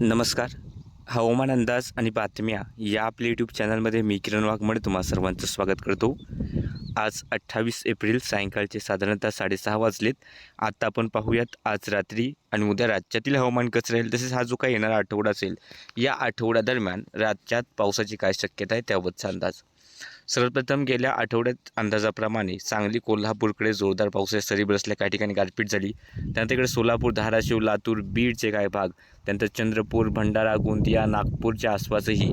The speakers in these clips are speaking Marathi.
नमस्कार. हवामान अंदाज आणि बातम्या या आपल्या यूट्यूब चॅनलमध्ये मी किरण वाघमडे तुम्हा सर्वांचं स्वागत करतो. आज अठ्ठावीस एप्रिल सायंकाळचे साधारणतः साडेसहा वाजलेत. आता आपण पाहूयात आज रात्री आणि उद्या राज्यातील हवामान कसं राहील तसेच हा जो काही येणारा आठवडा असेल या आठवड्यादरम्यान राज्यात पावसाची काय शक्यता आहे त्याबाबतचा अंदाज. सर्वप्रथम गेल्या आठवड्यात अंदाजाप्रमाणे सांगली कोल्हापूरकडे जोरदार पावसाच्या सरी बरसल्या काही ठिकाणी गारपीट झाली. त्यानंतर इकडे सोलापूर धाराशिव लातूर बीडचे काही भाग त्यानंतर चंद्रपूर भंडारा गोंदिया नागपूरच्या आसपासही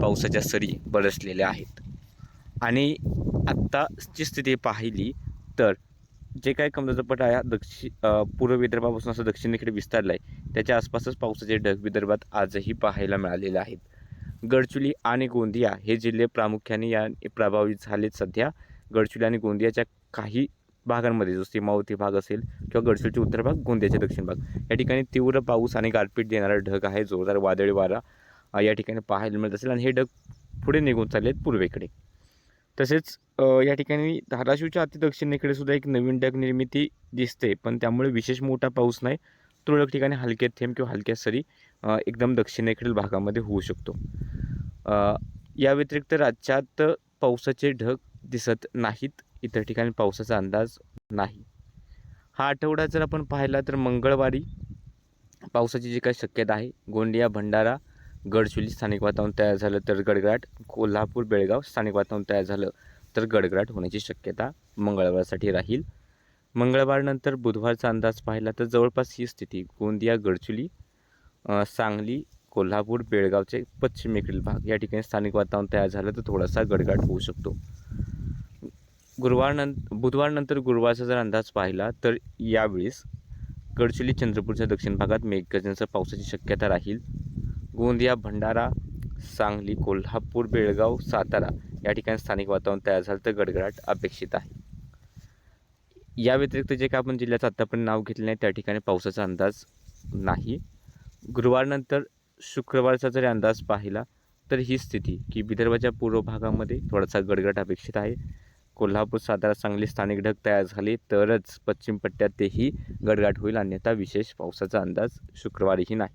पावसाच्या सरी बरसलेल्या आहेत. आणि आत्ताची स्थिती पाहिली तर जे काही कमजोरपट पट आहे दक्षिण पूर्व विदर्भापासून असं दक्षिणेकडे विस्तारला आहे त्याच्या आसपासच पावसाचे ढग विदर्भात आजही पाहायला मिळालेले आहेत. गडचुली आणि गोंदिया हे जिल्हे प्रामुख्याने या प्रभावित झालेत सध्या. गडचुली आणि गोंदियाच्या काही भागांमध्ये जो सीमावर्ती भाग असेल किंवा गडचिरोलीचे उत्तर भाग गोंदियाचे दक्षिण भाग या ठिकाणी तीव्र पाऊस आणि गारपीट देणारा ढग आहे. जोरदार वादळी वारा या ठिकाणी पाहायला मिळत असेल आणि हे ढग पुढे निघून चालले आहेत पूर्वेकडे. तसेच या ठिकाणी धाराशिवच्या अतिदक्षिणेकडे सुद्धा एक नवीन ढग निर्मिती दिसते पण त्यामुळे विशेष मोठा पाऊस नाही. तुरळक ठिकाणी हलक्या थेंब किंवा हलक्या सरी एकदम दक्षिणेकडील भागामध्ये होऊ शकतो. या व्यतिरिक्त राज्यात पावसाचे ढग दिसत नाहीत. इतर ठिकाणी पावसाचा अंदाज नाही. हा आठवडा जर आपण पाहिला तर मंगळवारी पावसाची जी काही शक्यता आहे गोंदिया भंडारा गडचुली स्थानिक वातावरण तयार झालं तर गडगडाट कोल्हापूर बेळगाव स्थानिक वातावरण तयार झालं तर गडगडाट होण्याची शक्यता मंगळवारसाठी राहील. मंगळवारनंतर बुधवारचा अंदाज पाहिला तर जवळपास ही स्थिती गोंदिया गडचुली सांगली कोल्हापूर बेळगावचे पश्चिमेकडील भाग. या ठिकाणी स्थानिक वातावरण तयार झालं तर थोडासा गडगाट होऊ शकतो. गुरुवारनंतर बुधवारनंतर गुरुवारचा जर अंदाज पाहिला तर यावेळेस गडचिरोली चंद्रपूरच्या दक्षिण भागात मेघगर्जनेसह पावसाची शक्यता राहील. गोंदिया भंडारा सांगली कोल्हापूर बेळगाव सातारा या ठिकाणी स्थानिक वातावरण तयार झालं तर गडगडाट अपेक्षित आहे. या व्यतिरिक्त जे काय आपण जिल्ह्याचं आत्तापर्यंत नाव घेतलं नाही त्या ठिकाणी पावसाचा अंदाज नाही. गुरुवारनंतर शुक्रवारचा जरी अंदाज पाहिला तर ही स्थिती की विदर्भाच्या पूर्व भागामध्ये थोडासा गडगड अपेक्षित आहे. कोल्हापूर सातारा सांगली स्थानिक ढग तयार झाले तरच पश्चिम पट्ट्यात तेही गडगाट होईल अन्यथा विशेष पावसाचा अंदाज शुक्रवारीही नाही.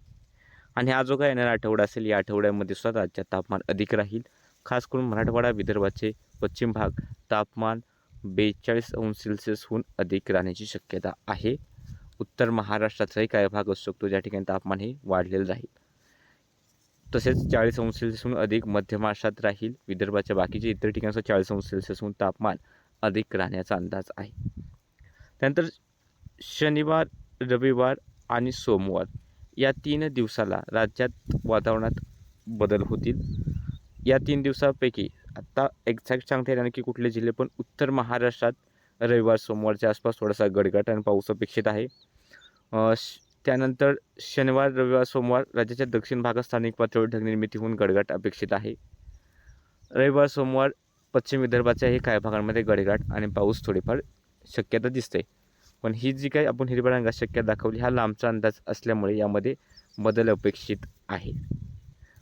आणि हा जो काय येणारा आठवडा असेल या आठवड्यामध्ये सुद्धा राज्यात तापमान अधिक राहील. खास करून मराठवाडा विदर्भाचे पश्चिम भाग तापमान बेचाळीस अंश सेल्सिअसहून अधिक राहण्याची शक्यता आहे. उत्तर महाराष्ट्राचाही काही भाग असू शकतो. ज्या ठिकाणी तापमान हे वाढलेलं राहील. तसेच चाळीस अंश सेल्सिअसहून अधिक मध्य महाराष्ट्रात राहील. विदर्भाच्या बाकीचे इतर ठिकाणचं चाळीस अंश सेल्सिअसहून तापमान अधिक राहण्याचा अंदाज आहे. त्यानंतर शनिवार रविवार आणि सोमवार या तीन दिवसाला राज्यात वातावरणात बदल होतील. या तीन दिवसापैकी आत्ता एक्झॅक्ट सांगता येणार नाही की कुठले जिल्हे पण उत्तर महाराष्ट्रात रविवार सोमवारच्या आसपास थोडासा गडगट आणि पाऊस अपेक्षित आहे. श- त्यानंतर शनिवार रविवार सोमवार राज्याच्या दक्षिण भागात स्थानिक पातळीवर ढगनिर्मिती होऊन गडगट अपेक्षित आहे. रविवार सोमवार पश्चिम विदर्भाच्याही काही भागांमध्ये गडगडाट आणि पाऊस थोडीफार शक्यता दिसते. पण ही जी काही आपण हिरव्या रंगात शक्यता दाखवली हा लांबचा अंदाज असल्यामुळे यामध्ये बदल अपेक्षित आहे.